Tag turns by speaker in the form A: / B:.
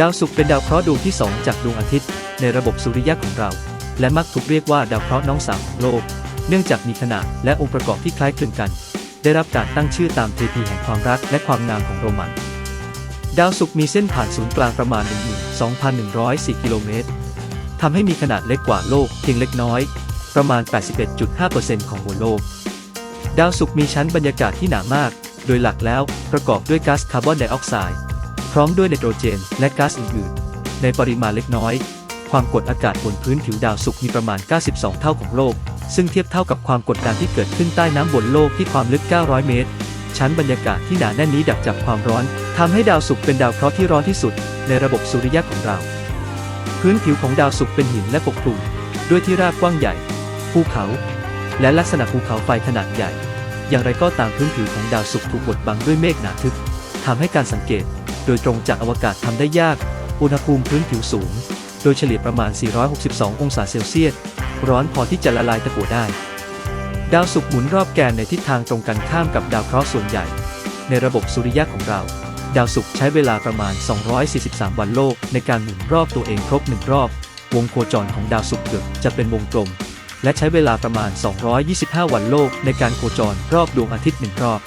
A: ดาวศุกร์เป็นดาวเคราะห์ดวงที่2จากดวงอาทิตย์ ในระบบสุริยะของเรา และมักถูกเรียกว่าดาวเคราะห์น้องสาวของโลก เนื่องจากมีขนาดและองค์ประกอบที่คล้ายคลึงกัน ได้รับการตั้งชื่อตามเทพีแห่งความรักและความงามของโรมัน ดาวศุกร์มีเส้นผ่านศูนย์กลางประมาณ 12,104 กิโลเมตรทำให้มีขนาดเล็กกว่าโลกเพียงเล็กน้อย ประมาณ 81.5%ของมวลโลก ดาวศุกร์มีชั้นบรรยากาศที่หนามาก โดยหลักแล้วประกอบด้วยก๊าซคาร์บอนไดออกไซด์ พร้อมด้วยไนโตรเจนและก๊าซอื่นๆ ในปริมาณเล็กน้อย ความกดอากาศบนพื้นผิวดาวศุกร์มีประมาณ 92 เท่าของโลก ซึ่งเทียบเท่ากับความกดดันที่เกิดขึ้นใต้น้ำบนโลกที่ความลึก 900 เมตร ชั้นบรรยากาศที่หนาแน่นนี้ดักจับความร้อนทำให้ดาวศุกร์เป็นดาวเคราะห์ที่ร้อนที่สุด ในระบบสุริยะของเรา พื้นผิวของดาวศุกร์เป็นหินและปกคลุมด้วยที่ราบกว้างใหญ่ ภูเขา และลักษณะภูเขาไฟขนาดใหญ่ อย่างไรก็ตามพื้นผิวของดาวศุกร์ถูกบดบังด้วยเมฆหนาทึบทำให้การสังเกต โดยตรงจากอวกาศทำได้ยาก อุณหภูมิพื้นผิวสูง โดยเฉลี่ยประมาณ 462 องศาเซลเซียส ร้อนพอที่จะละลายตะกั่วได้ ดาวศุกร์หมุนรอบแกนในทิศทางตรงกันข้ามกับดาวเคราะห์ส่วนใหญ่ ในระบบสุริยะของเรา ดาวศุกร์ใช้เวลาประมาณ 243 วันโลก ในการหมุนรอบตัวเองครบหนึ่งรอบ วงโคจรของดาวศุกร์เกือบจะเป็นวงกลม และใช้เวลาประมาณ 225 วันโลก ในการโคจรรอบดวงอาทิตย์หนึ่งรอบ